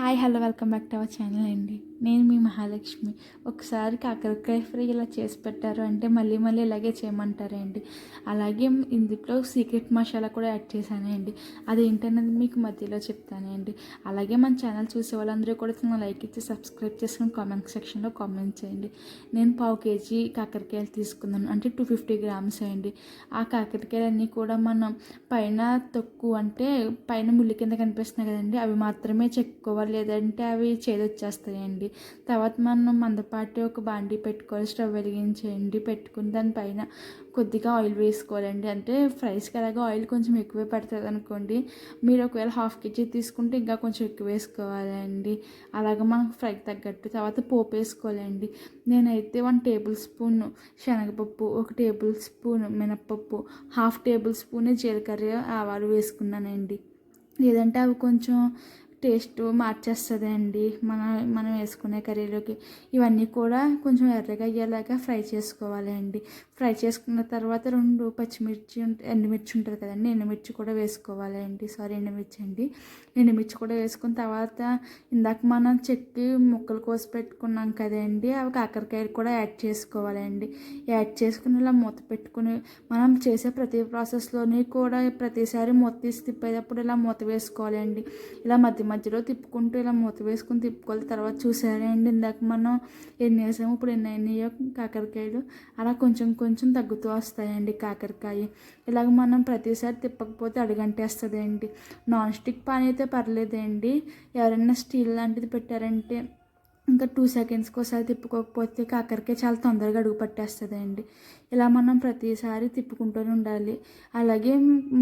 Hi hello welcome back to our channel అండి. నేను మీ మహాలక్ష్మి. ఒకసారి కాకరకాయ ఫ్రై ఇలా చేసి పెట్టారు అంటే మళ్ళీ మళ్ళీ ఇలాగే చేయమంటారండి అలాగే ఇందులో సీక్రెట్ మసాలా కూడా యాడ్ చేశానండి అదేంటన్నది మీకు మధ్యలో చెప్తానండి అలాగే మన ఛానల్ చూసే వాళ్ళందరూ కూడా తను లైక్ ఇచ్చి సబ్స్క్రైబ్ చేసుకుని కామెంట్ సెక్షన్లో కామెంట్ చేయండి. నేను పావు కేజీ కాకరకాయలు తీసుకున్నాను. అంటే టూ ఫిఫ్టీ గ్రామ్స్ అండి. ఆ కాకరకాయలన్నీ కూడా మనం పైన తక్కువ అంటే పైన ముళ్ళు కింద కనిపిస్తున్నాయి కదండి. అవి మాత్రమే చెక్కుకోవాలి లేదంటే అవి చేదొచ్చేస్తాయండి. తర్వాత మనం మందపాటి ఒక బాండీ పెట్టుకోవాలి స్టవ్ వెలిగించేయండి. పెట్టుకుని దానిపైన కొద్దిగా ఆయిల్ వేసుకోవాలండి. అంటే ఫ్రైస్కి అలాగే ఆయిల్ కొంచెం ఎక్కువే పడుతుంది అనుకోండి. మీరు ఒకవేళ హాఫ్ కేజీ తీసుకుంటే ఇంకా కొంచెం ఎక్కువ వేసుకోవాలండి. అలాగే మనకు ఫ్రైకి తగ్గట్టు తర్వాత పోపు వేసుకోవాలండి. నేనైతే వన్ టేబుల్ స్పూన్ శనగపప్పు ఒక టేబుల్ స్పూన్ మినప్పప్పు హాఫ్ టేబుల్ స్పూన్ జీలకర్ర ఆవాలు వేసుకున్నానండి. లేదంటే అవి కొంచెం టేస్ట్ మార్చేస్తుంది అండి మన మనం వేసుకునే కర్రీలోకి. ఇవన్నీ కూడా కొంచెం ఎర్రగా అయ్యేలాగా ఫ్రై చేసుకోవాలి అండి ఫ్రై చేసుకున్న తర్వాత రెండు పచ్చిమిర్చి ఎండుమిర్చి ఉంటుంది కదండి ఎండుమిర్చి కూడా వేసుకోవాలి అండి సారీ ఎండుమిర్చి అండి. ఎండుమిర్చి కూడా వేసుకున్న తర్వాత ఇందాక మనం చెక్కి ముక్కలు కోసి పెట్టుకున్నాం కదండి అవి కాకరకాయలు కూడా యాడ్ చేసుకోవాలండి. యాడ్ చేసుకుని ఇలా మూత పెట్టుకుని మనం చేసే ప్రతి ప్రాసెస్లోని కూడా ప్రతిసారి మూత తీసి తిప్పేటప్పుడు ఇలా మూత వేసుకోవాలండి. ఇలా మధ్య మధ్యలో తిప్పుకుంటూ ఇలా మూత వేసుకుని తిప్పుకోవాలి. తర్వాత చూసారండి ఇందాక మనం ఎన్ని వేసాము ఇప్పుడు ఎన్ని అయినాయో కాకరకాయలు. అలా కొంచెం కొంచెం తగ్గుతూ వస్తాయండి కాకరకాయ. ఇలాగ మనం ప్రతిసారి తిప్పకపోతే అడుగంటేస్తుందండి. నాన్ స్టిక్ పాన్ అయితే పర్లేదండి. ఎవరైనా స్టీల్ లాంటిది పెట్టారంటే ఇంకా టూ సెకండ్స్కి ఒకసారి తిప్పుకోకపోతే కాకరకాయ చాలా తొందరగా అడుగు పట్టేస్తుందండి. ఇలా మనం ప్రతిసారి తిప్పుకుంటూనే ఉండాలి. అలాగే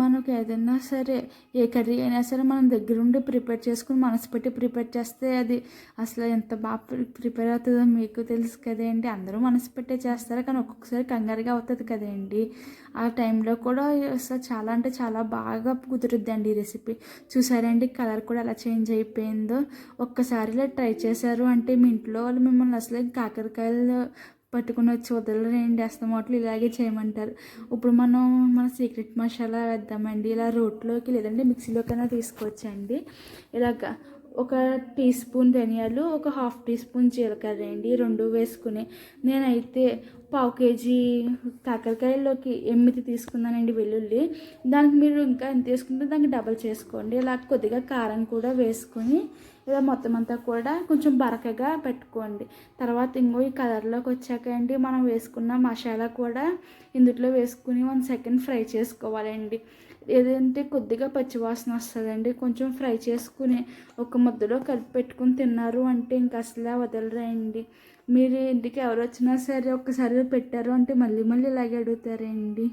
మనకు ఏదైనా సరే ఏ కర్రీ అయినా సరే మనం దగ్గరుండి ప్రిపేర్ చేసుకుని మనసు పెట్టి ప్రిపేర్ చేస్తే అది అసలు ఎంత బాగా ప్రిపేర్ అవుతుందో మీకు తెలుసు కదండి అందరూ మనసు పెట్టే చేస్తారు కానీ ఒక్కొక్కసారి కంగారుగా అవుతుంది కదండి ఆ టైంలో కూడా అసలు చాలా అంటే చాలా బాగా కుదురుద్దండి ఈ రెసిపీ. చూసారండి కలర్ కూడా ఎలా చేంజ్ అయిపోయిందో. ఒక్కసారి ఇలా ట్రై చేశారు అంటే మీ ఇంట్లో వాళ్ళు మిమ్మల్ని అసలు కాకరకాయలు పట్టుకుని వచ్చి వదలరేంటి అస్తమాటలు ఇలాగే చేయమంటారు. ఇప్పుడు మనం మన సీక్రెట్ మసాలా వేద్దామండి. ఇలా రోట్లోకి లేదంటే మిక్సీలోకైనా తీసుకోవచ్చండి ఇలాగ ఒక టీ స్పూన్ ధనియాలు ఒక హాఫ్ టీ స్పూన్ జీలకర్ర అండి. రెండు వేసుకుని నేనైతే పావు కేజీ కాకరకాయల్లోకి ఎనిమిది తీసుకున్నానండి వెల్లుల్లి. దానికి మీరు ఇంకా ఎంత తీసుకుంటే దానికి డబల్ చేసుకోండి. ఇలా కొద్దిగా కారం కూడా వేసుకొని ఇలా మొత్తం అంతా కూడా కొంచెం బరకగా పెట్టుకోండి. తర్వాత ఇంకో ఈ కలర్లోకి వచ్చాక అండి మనం వేసుకున్న మసాలా కూడా ఇందులో వేసుకుని వన్ సెకండ్ ఫ్రై చేసుకోవాలండి. ఏదంటే కొద్దిగా పచ్చివాసన వస్తుందండి. కొంచెం ఫ్రై చేసుకుని ఒక ముద్దలో కలిపి పెట్టుకుని తిన్నారు అంటే ఇంకా అసలు వదలరండి. మీరు ఇంటికి ఎవరు వచ్చినా సరే ఒక్కసారి పెట్టారు అంటే మళ్ళీ మళ్ళీ ఇలాగే అడుగుతారండి.